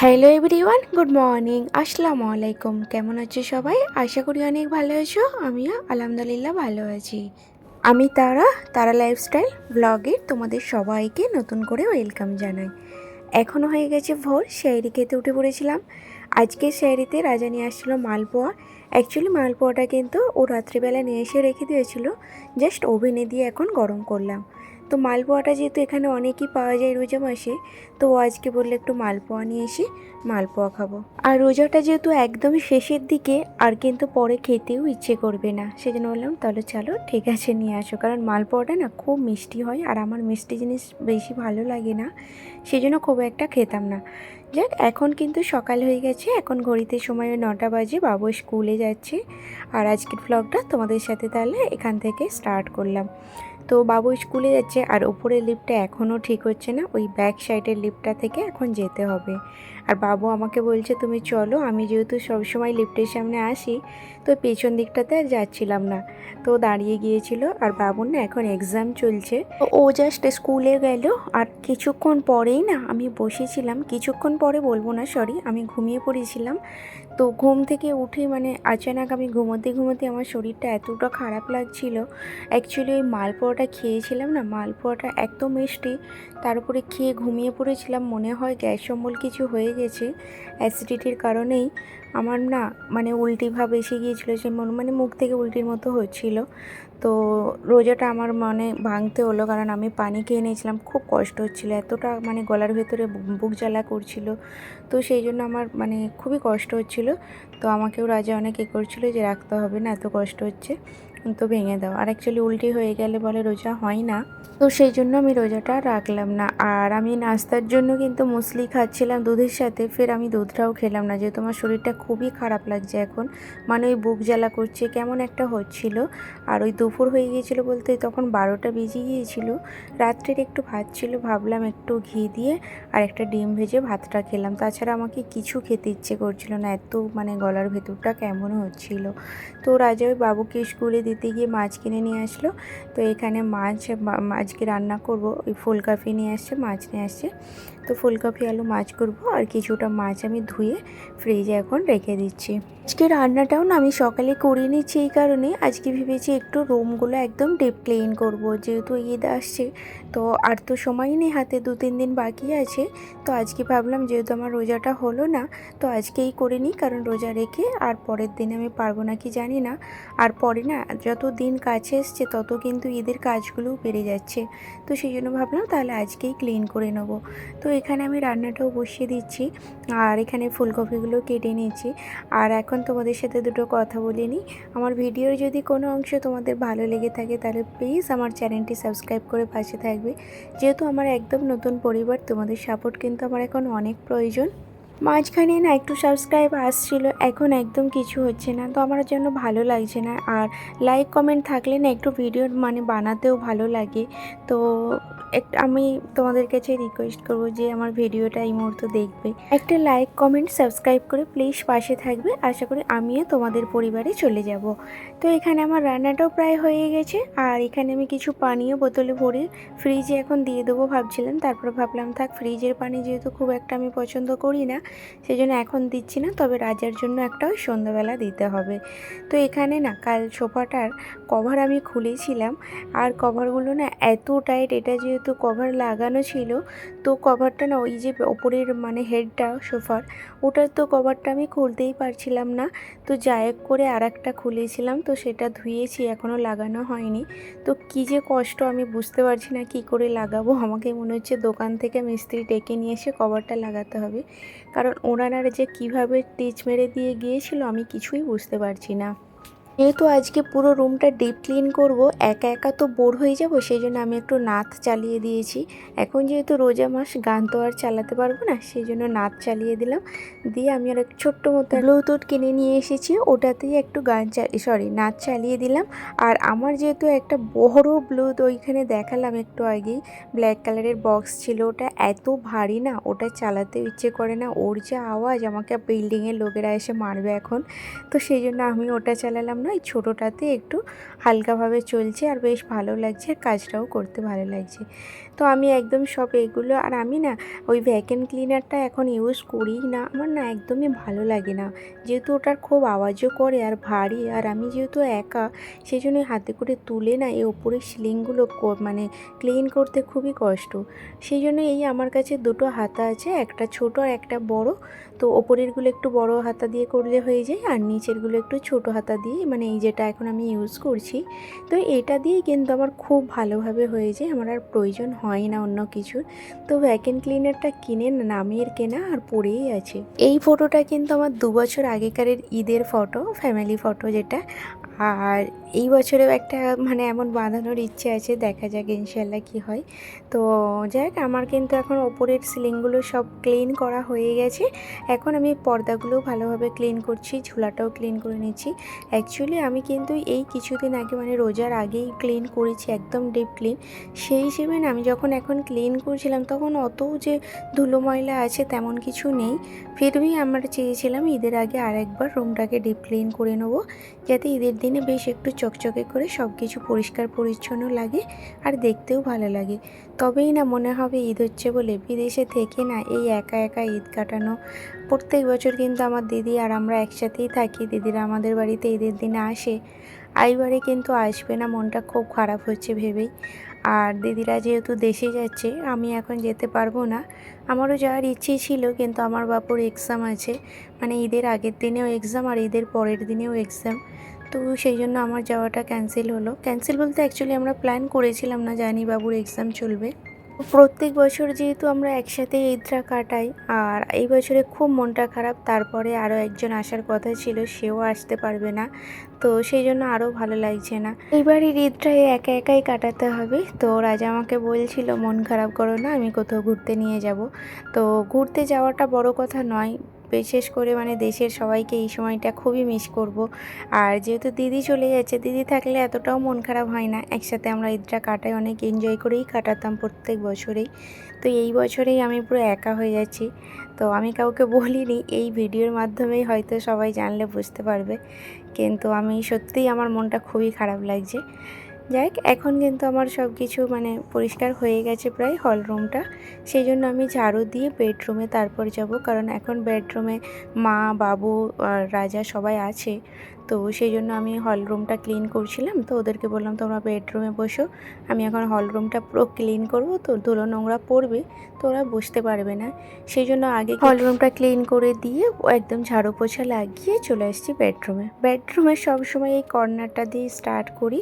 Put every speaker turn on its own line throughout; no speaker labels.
Hello everyone good morning আসসালামু আলাইকুম কেমন আছো সবাই? আশা করি অনেক ভালো আছো। আমিও আলহামদুলিল্লাহ ভালো আছি। আমি তারা তারা লাইফস্টাইল ব্লগে তোমাদের সবাইকে নতুন করে ওয়েলকাম জানাই। এখনও হয়ে গেছে ভোর, সেই খেতে উঠে পড়েছিলাম। আজকে শাড়িতে রাজা নিয়ে আসছিল মালপোয়া। অ্যাকচুয়ালি মালপোয়াটা কিন্তু ও রাত্রিবেলা নিয়ে এসে রেখে দিয়েছিল। জাস্ট ওভেনে দিয়ে এখন গরম করলাম। তো মালপোয়াটা যেহেতু এখানে অনেকই পাওয়া যায় রোজা মাসে, তো ও আজকে বললে একটু মালপোয়া নিয়ে এসে মালপোয়া খাব। আর রোজাটা যেহেতু একদমই শেষের দিকে, আর কিন্তু পরে খেতেও ইচ্ছে করবে না। সেজন্য বললাম, তাহলে চলো, ঠিক আছে, নিয়ে আসো। কারণ মালপোয়াটা না খুব মিষ্টি হয়, আর আমার মিষ্টি জিনিস বেশি ভালো লাগে না। সেজন্য খুব একটা খেতাম না। যাক, এখন কিন্তু সকাল হয়ে গেছে। এখন ঘড়িতে সময় নটা বাজে, বাবু স্কুলে যাচ্ছে। আর আজকের ব্লগটা তোমাদের সাথে তাহলে এখান থেকে স্টার্ট করলাম। তো বাবু স্কুলে যাচ্ছে আর ওপরের লিপটা এখনও ঠিক হচ্ছে না, ওই ব্যাক সাইডের লিফটটা থেকে এখন যেতে হবে। আর বাবু আমাকে বলছে, তুমি চলো, আমি যেহেতু সবসময় লিফটের সামনে আসি, তো পেছন দিকটাতে আর যাচ্ছিলাম না। তো দাঁড়িয়ে গিয়েছিল আর বাবুর না এখন এক্সাম চলছে। ও জাস্ট স্কুলে গেল আর কিছুক্ষণ পরেই না আমি বসেছিলাম, কিছুক্ষণ পরে বলব না সরি আমি ঘুমিয়ে পড়েছিলাম। তো ঘুম থেকে উঠে মানে আচানক আমি ঘুমোতে ঘুমোতে আমার শরীরটা এতটা খারাপ লাগছিল। অ্যাকচুয়ালি ওই মালপোয়াটা খেয়েছিলাম না, মালপোয়াটা এত মিষ্টি, তার উপরে খেয়ে ঘুমিয়ে পড়েছিলাম, মনে হয় গ্যাস অম্বল কিছু হয়ে গেছে অ্যাসিডিটির কারণেই আমার না মানে উল্টি ভাব এসে গিয়েছিল যে মন- মানে মুখ থেকে উল্টির মতো হচ্ছিল। তো রোজাটা আমার মানে ভাঙতে হলো কারণ আমি পানি খেয়ে নিয়েছিলাম খুব কষ্ট হচ্ছিল। এতটা মানে গলার ভেতরে বুক জ্বালা করছিল। তো সেই জন্য আমার মানে খুবই কষ্ট হচ্ছিল। তো আমাকেও রাজা অনেক এ করছিল যে রাখতে হবে না, এত কষ্ট হচ্ছে। তো ভেঙে দাও। আর অ্যাকচুয়ালি উল্টি হয়ে গেলে বলে রোজা হয় না। তো সেই জন্য আমি রোজাটা রাখলাম না। আর আমি নাস্তার জন্য কিন্তু মুসলি খাচ্ছিলাম দুধের সাথে। ফের আমি দুধটাও খেলাম না। যেহেতু আমার শরীরটা খুবই খারাপ লাগছে এখন। মানে ওই বুক জ্বালা করছে, কেমন একটা হচ্ছিল। আর ওই দুপুর হয়ে গিয়েছিল বলতে তখন বারোটা বেজে গিয়েছিল। রাত্রের একটু ভাত ছিল, ভাবলাম একটু ঘি দিয়ে আর একটা ডিম ভেজে ভাতটা খেলাম। তাছাড়া আমাকে কিছু খেতে ইচ্ছে করছিল না। এত মানে গলার ভেতরটা কেমন হচ্ছিল। তো রাজা ওই বাবুকে স্কুলে দিতে গিয়ে মাছ কিনে নিয়ে আসলো। তো এখানে মাছ আজকে রান্না করব। ওই ফুলকপি নিয়ে আসছে, মাছ নিয়ে আসছে। তো ফুলকপি, আলু, মাছ করব আর কিছুটা মাছ আমি ধুয়ে ফ্রিজে এখন রেখে দিচ্ছি। আজকে রান্নাটাও না আমি সকালে করে নিচ্ছি এই কারণে। আজকে ভেবেছি একটু রুমগুলো একদম ডিপ ক্লিন করব, যেহেতু ঈদ আসছে। তো আর তো সময় নেই, হাতে দু, তিন দিন বাকি আছে। তো আজকে ভাবলাম যেহেতু আমার রোজাটা হলো না, তো আজকেই করে নিই, কারণ রোজা রেখে আর পরের দিনে আমি পারব না কি জানি না। আর পরে না যত দিন কাছে এসছে, তত কিন্তু ঈদের কাজগুলোও বেড়ে যাচ্ছে। তো সেই জন্য ভাবলাম তাহলে আজকেই ক্লিন করে নেব। তো এখানে আমি রান্নাটাও বসিয়ে দিচ্ছি। আর এখানে ফুলকপিগুলো কেটে নিয়েছি। আর এখন তোমাদের সাথে দুটো কথা বলে নিই। আমার ভিডিওর যদি কোনো অংশ তোমাদের ভালো লেগে থাকে, তাহলে প্লিজ আমার চ্যানেলটি সাবস্ক্রাইব করে পাশে থাকবে। যেহেতু আমার একদম নতুন পরিবার, তোমাদের সাপোর্ট কিন্তু আমার এখন অনেক প্রয়োজন। মাঝখানে না একটু সাবস্ক্রাইব আসছিল, এখন একদম কিছু হচ্ছে না। তো আমার জন্য ভালো লাগছে না। আর লাইক কমেন্ট থাকলে না একটু ভিডিও মানে বানাতেও ভালো লাগে। তো এক- আমি তোমাদের কাছে রিকোয়েস্ট করব যে আমার ভিডিওটা এই মুহূর্তে দেখবে। একটা লাইক কমেন্ট সাবস্ক্রাইব করে প্লিজ পাশে থাকবে। আশা করি আমিও তোমাদের পরিবারে চলে যাব। তো এখানে আমার রান্নাটাও প্রায় হয়ে গেছে। আর এখানে আমি কিছু পানীয় বোতলে ভরে ফ্রিজে এখন দিয়ে দেবো ভাবছিলাম। তারপর ভাবলাম থাক ফ্রিজের পানি যেহেতু খুব একটা আমি পছন্দ করি না সেই জন্য এখন দিচ্ছি না। তবে রাজার জন্য একটা সন্ধ্যাবেলা দিতে হবে। তো এখানে না, কাল সোফাটার কভার আমি খুলেছিলাম। আর কভারগুলো না এত টাইট এটা যেহেতু কভার লাগানো ছিল, তো কভারটা না ওই যে ওপরের মানে হেডটা সোফার ওটার তো কভারটা আমি খুলতেই পারছিলাম না। তো যাই করে আর একটা খুলেছিলাম, তো সেটা ধুয়েছি এখনও লাগানো হয়নি। তো কি যে কষ্ট, আমি বুঝতে পারছি না কি করে লাগাবো। আমাকে মনে হচ্ছে দোকান থেকে মিস্ত্রি ডেকে নিয়ে এসে কভারটা লাগাতে হবে। কারণ ওনারা যে কীভাবে টিচ মেরে দিয়ে গিয়েছিল, আমি কিছুই বুঝতে পারছি না। যেহেতু আজকে পুরো রুমটা ডিপ ক্লিন করব, একা একা তো বোর হয়ে যাব সেই জন্য আমি একটু নাথ চালিয়ে দিয়েছি। এখন যেহেতু রোজা মাস, গান তো আর চালাতে পারব না সেই জন্য নাথ চালিয়ে দিলাম। দিয়ে আমি আর এক ছোট্ট মতো ব্লুটুথ কিনে নিয়ে এসেছি, ওটাতেই একটু গান সরি নাচ চালিয়ে দিলাম। আর আমার যেহেতু একটা বড় ব্লুথ ওইখানে দেখালাম একটু আগেই ব্ল্যাক কালারের বক্স ছিল, ওটা এত ভারী না, ওটা চালাতে ইচ্ছে করে না, ওর যে আওয়াজ আমাকে বিল্ডিংয়ের লোকেরা এসে মারবে এখন। তো সেই জন্য আমি ওটা চালালাম না এই ছোটোটাতে একটু হালকাভাবে চলছে আর বেশ ভালো লাগছে, আর কাজটাও করতে ভালো লাগছে। তো আমি একদম সব এগুলো, আর আমি না ওই ভ্যাকেন ক্লিনারটা এখন ইউজ করি না, আমার না একদমই ভালো লাগে না। যেহেতু ওটার খুব আওয়াজও করে আর ভারী, আর আমি যেহেতু একা সেই জন্য হাতে করে তুলে না এই ওপরের সিলিংগুলো মানে ক্লিন করতে খুবই কষ্ট। সেই জন্য এই আমার কাছে দুটো হাতা আছে, একটা ছোট আর একটা বড়। তো ওপরেরগুলো একটু বড় হাতা দিয়ে করলে হয়ে যায়, আর নিচেরগুলো একটু ছোট হাতা দিয়ে মানে এই যেটা এখন আমি ইউজ করছি, তো এটা দিয়েই কিন্তু আমার খুব ভালোভাবে হয়ে যায়। আমার আর প্রয়োজন হয় না অন্য কিছুর। তো ভ্যাকেন ক্লিনারটা কিনে নামের কেনা আর পরেই আছে। এই ফটোটা কিন্তু আমার দু বছর আগেকারের ঈদের ফটো ফ্যামিলি ফটো যেটা আর এই বছরেও একটা মানে এমন বাঁধানোর ইচ্ছে আছে, দেখা যাক ইনশাল্লাহ কি হয়। তো যাক, আমার কিন্তু এখন ওপরের সিলিংগুলো সব ক্লিন করা হয়ে গেছে। এখন আমি পর্দাগুলো ভালোভাবে ক্লিন করছি, ঝোলাটাও ক্লিন করে নিচ্ছি। অ্যাকচুয়ালি আমি কিন্তু এই কিছুদিন আগে মানে রোজার আগেই ক্লিন করেছি, একদম ডিপ ক্লিন। সেই হিসেবে না, আমি যখন এখন ক্লিন করছিলাম, তখন অত যে ধুলো ময়লা আছে তেমন কিছু নেই। ফিরবি আমরা চেয়েছিলাম ঈদের আগে আরেকবার রুমটাকে ডিপ ক্লিন করে নেব, যাতে ঈদের দিনে বেশ একটু চকচকে করে সব কিছু পরিষ্কার পরিচ্ছন্ন লাগে আর দেখতেও ভালো লাগে। তবেই না মনে হবে ঈদ হচ্ছে বলে বিদেশে থেকে না এই একা একা ঈদ কাটানো। প্রত্যেক বছর কিন্তু আমার দিদি আর আমরা একসাথেই থাকি। দিদিরা আমাদের বাড়িতে ঈদের দিনে আসে। এইবারে কিন্তু আসবে না, মনটা খুব খারাপ হচ্ছে ভেবেই। আর দিদিরা যেহেতু দেশে যাচ্ছে, আমি এখন যেতে পারব না। আমারও যাওয়ার ইচ্ছে ছিল, কিন্তু আমার বাপুর এক্সাম আছে। মানে ঈদের আগের দিনেও এক্সাম আর ঈদের পরের দিনেও এক্সাম তো সেই জন্য আমার যাওয়াটা ক্যান্সেল হলো। ক্যান্সেল বলতে অ্যাকচুয়ালি আমরা প্ল্যান করেছিলাম না, জানি বাবুর এক্সাম চলবে। প্রত্যেক বছর যেহেতু আমরা একসাথে ঈদটা কাটাই, আর এই বছরে খুব মনটা খারাপ, তারপরে আরও একজন আসার কথা ছিল, সেও আসতে পারবে না। তো সেই জন্য আরও ভালো লাগছে না। এইবারের ঈদটা একা একাই কাটাতে হবে। তো রাজা আমাকে বলছিল, মন খারাপ করো না, আমি কোথাও ঘুরতে নিয়ে যাব। তো ঘুরতে যাওয়াটা বড় কথা নয় বিশেষ করে মানে দেশের সবাইকে এই সময়টা খুবই মিস করব। আর যেহেতু দিদি চলে যাচ্ছে দিদি থাকলে এতটাও মন খারাপ হয় না। একসাথে আমরা ঈদটা কাটাই, অনেক এনজয় করেই কাটাতাম প্রত্যেক বছরেই। তো এই বছরেই আমি পুরো একা হয়ে যাচ্ছি। তো আমি কাউকে বলিনি, এই ভিডিওর মাধ্যমেই হয়তো সবাই জানলে বুঝতে পারবে। কিন্তু আমি সত্যিই আমার মনটা খুবই খারাপ লাগছে। যাই হোক, এখন কিন্তু আমার সব কিছু মানে পরিষ্কার হয়ে গেছে প্রায় হল রুমটা সেই জন্য আমি ঝাড়ু দিয়ে বেডরুমে তারপর যাব কারণ এখন বেডরুমে মা বাবু আর রাজা সবাই আছে। তো সেই জন্য আমি হল রুমটা ক্লিন করছিলাম। তো ওদেরকে বললাম তোমরা বেডরুমে বসো। আমি এখন হল রুমটা পুরো ক্লিন করব। তো ধুলো নোংরা পড়বে তো ওরা বসতে পারবে না। সেই জন্য আগে হল রুমটা ক্লিন করে দিয়ে একদম ঝাড়ু পোছা লাগিয়ে চলে আসছি বেডরুমে বেডরুমে সবসময় এই কর্নারটা দিয়ে স্টার্ট করি।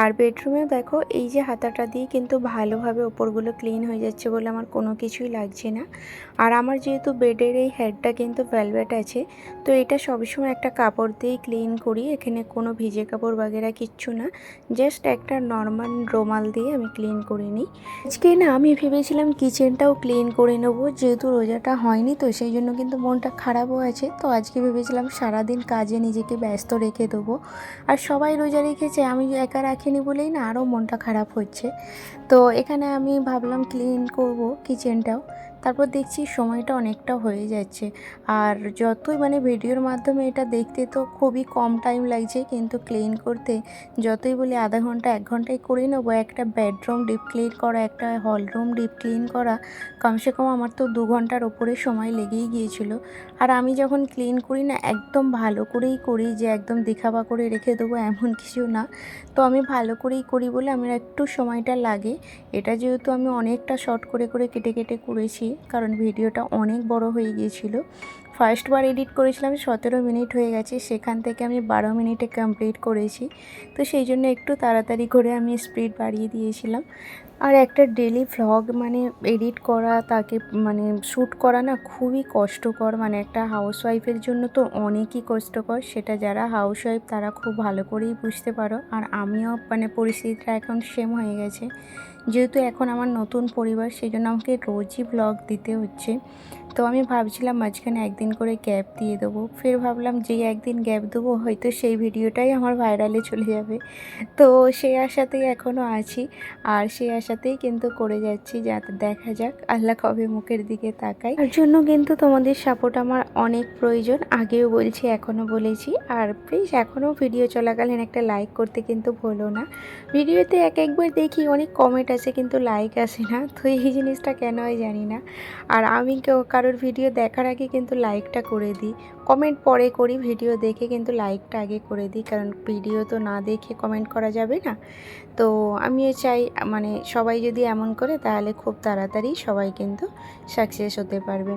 আর বেডরুমেও দেখো এই যে হাতাটা দিয়ে কিন্তু ভালোভাবে ওপরগুলো ক্লিন হয়ে যাচ্ছে বলে আমার কোনো কিছুই লাগছে না। আর আমার যেহেতু বেডের এই হেডটা কিন্তু ভেলভেট আছে তো এটা সবসময় একটা কাপড় দিয়েই ক্লিন করি, এখানে কোনো ভিজে কাপড় বাগেরা কিচ্ছু না। জাস্ট একটা নর্মাল রোমাল দিয়ে আমি ক্লিন করে নিই। আজকে না আমি ভেবেছিলাম কিচেনটাও ক্লিন করে নেব, যেহেতু রোজাটা হয়নি তো সেই জন্য কিন্তু মনটা খারাপও আছে। তো আজকে ভেবেছিলাম সারাদিন কাজে নিজেকে ব্যস্ত রেখে দেবো। আর সবাই রোজা রেখেছে, আমি একা রাখিনি বলেই না আরও মনটা খারাপ হচ্ছে। তো এখানে আমি ভাবলাম ক্লিন করব কিচেনটাও তারপর দেখছি সময়টা অনেকটা হয়ে যাচ্ছে। আর যতই মানে ভিডিওর মাধ্যমে এটা দেখতে তো খুবই কম টাইম লাগছে, কিন্তু ক্লিন করতে যতই বলি আধা ঘণ্টা, এক ঘন্টায় করে নেব। একটা বেডরুম ডিপ ক্লিন করা, একটা হলরুম ডিপ ক্লিন করা, কমসে কম আমার তো দু ঘণ্টার ওপরে সময় লেগেই গিয়েছিল। আর আমি যখন ক্লিন করি না, একদম ভালো করেই করি যে একদম দেখাবা করে রেখে দেবো, এমন কিছু না। তো আমি ভালো করেই করি বলে আমার একটু সময়টা লাগে। এটা যেহেতু আমি অনেকটা শর্ট করে করে কেটে কেটে করেছি, কারণ ভিডিওটা অনেক বড় হয়ে গিয়েছিল। ফার্স্টবার এডিট করেছিলাম, সতেরো মিনিট হয়ে গেছে, সেখান থেকে আমি বারো মিনিটে কমপ্লিট করেছি। তো সেই জন্য একটু তাড়াতাড়ি করে আমি স্পিড বাড়িয়ে দিয়েছিলাম। আর একটা ডেলি ভ্লগ মানে এডিট করা, তাকে মানে শ্যুট করা না খুবই কষ্টকর। মানে একটা হাউসওয়াইফের জন্য তো অনেকই কষ্টকর। সেটা যারা হাউসওয়াইফ তারা খুব ভালো করেই বুঝতে পারো। আর আমিও মানে পরিস্থিতিটা এখন সেম হয়ে গেছে। যেহেতু এখন আমার নতুন পরিবার সেই জন্য আমাকে রোজই ব্লগ দিতে হচ্ছে। তো আমি ভাবছিলাম মাঝখানে একদিন করে গ্যাপ দিয়ে দেবো। ফের ভাবলাম যে একদিন গ্যাপ দেবো, হয়তো সেই ভিডিওটাই আমার ভাইরালে চলে যাবে। তো সেই আশাতেই এখনও আছি। আর সেই আশাতেই কিন্তু করে যাচ্ছি, যাতে দেখা যাক আল্লাহ কবে মুখের দিকে তাকাই তার জন্য কিন্তু তোমাদের সাপোর্ট আমার অনেক প্রয়োজন। আগেও বলছি এখনও বলেছি। আর প্লিজ এখনও ভিডিও চলাকালীন একটা লাইক করতে কিন্তু ভুলো না। ভিডিওতে এক একবার দেখি, অনেক কমেন্ট আছে কিন্তু লাইক আসে না। তো এই জিনিসটা কেন হয় জানি না। আর আমি কেউ কারোর ভিডিও দেখার আগে কিন্তু লাইকটা করে দিই। কমেন্ট পরে করি ভিডিও দেখে কিন্তু লাইকটা আগে করে দিই। কারণ ভিডিও তো না দেখে কমেন্ট করা যাবে না। তো আমিও চাই মানে সবাই যদি এমন করে তাহলে খুব তাড়াতাড়ি সবাই কিন্তু সাকসেস হতে পারবে।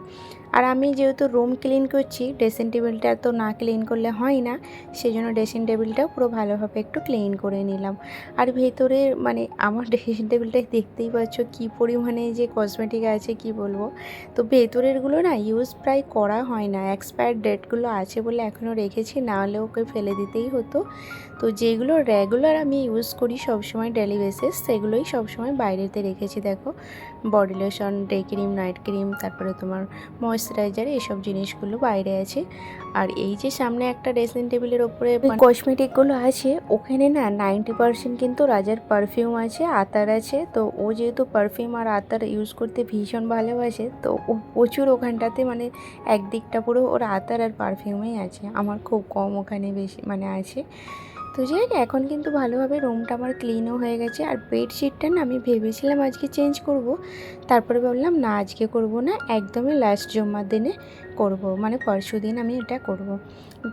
আর আমি যেহেতু রুম ক্লিন করছি ড্রেসিং টেবিলটা তো না ক্লিন করলে হয় না। সেই জন্য ড্রেসিং টেবিলটাও পুরো ভালোভাবে একটু ক্লিন করে নিলাম। আর ভেতরে মানে আমার ড্রেসিং টেবিলটা দেখতেই পাচ্ছ কি পরিমাণে যে কসমেটিক আছে, কি বলব? তো ভেতরেরগুলো না ইউজ প্রায় করা হয় না। এক্সপায়ার ডেটগুলো আছে বলে এখনও রেখেছি, না হলে ওকে ফেলে দিতেই হতো। তো যেগুলো রেগুলার আমি ইউজ করি সবসময় ডেলি বেসিস সেগুলোই সবসময় বাইরেতে রেখেছি, দেখো। Body lotion day cream night cream তারপরে তোমার ময়েশ্চারাইজার এসব জিনিসগুলো বাইরে আছে। আর এই যে সামনে একটা ড্রেসিং টেবিলের ওপরে কসমেটিকগুলো আছে ওখানে না নাইনটি পার্সেন্ট কিন্তু রাজার পারফিউম আছে আতার আছে। তো ও যেহেতু পারফিউম আর আতার ইউজ করতে ভীষণ ভালোবাসে তো ও প্রচুর ওখানটাতে মানে একদিকটা পুরো ওর আতার আর পারফিউমেই আছে। আমার খুব কম ওখানে বেশি মানে আছে। তো যাই এখন কিন্তু ভালোভাবে রুমটা আমার ক্লিনও হয়ে গেছে। আর বেডশিটটা না আমি ভেবেছিলাম আজকে চেঞ্জ করব। তারপরে ভাবলাম, না, আজকে করব না। একদমই লাস্ট জমার দিনে করব। মানে পরশু দিন আমি এটা করব।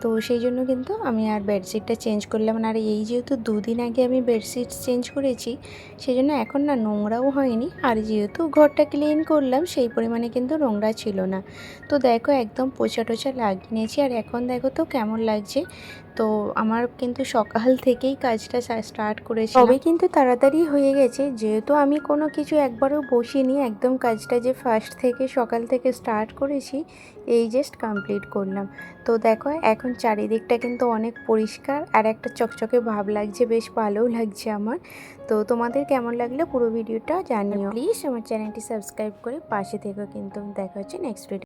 তো সেই জন্য কিন্তু আমি আর বেডশিটটা চেঞ্জ করলাম না। আর এই যেহেতু দুদিন আগে আমি বেডশিট চেঞ্জ করেছি, সেই জন্য এখন না নোংরাও হয়নি। আর যেহেতু ঘরটা ক্লিন করলাম, সেই পরিমাণে কিন্তু নোংরা ছিল না। তো দেখো, একদম পোছা টোছা লাগিয়ে নিয়েছি। আর এখন দেখো তো কেমন লাগছে। তো আমার কিন্তু সকাল থেকেই কাজটা স্টার্ট করেছি তবে কিন্তু তাড়াতাড়ি হয়ে গেছে। যেহেতু আমি কোনো কিছু একবারও বসিনি একদম কাজটা যে ফার্স্ট থেকে সকাল থেকে স্টার্ট করেছি এই জাস্ট কমপ্লিট করলাম। তো দেখো এখন চারিদিকটা কিন্তু অনেক পরিষ্কার আর একটা চকচকে ভাব লাগছে বেশ ভালোও লাগছে আমার। তো তোমাদের কেমন লাগল পুরো ভিডিওটা জানিও। প্লিজ আমার চ্যানেলটি সাবস্ক্রাইব করে পাশে থেকো কিন্তু দেখা হচ্ছে নেক্সট ভিডিও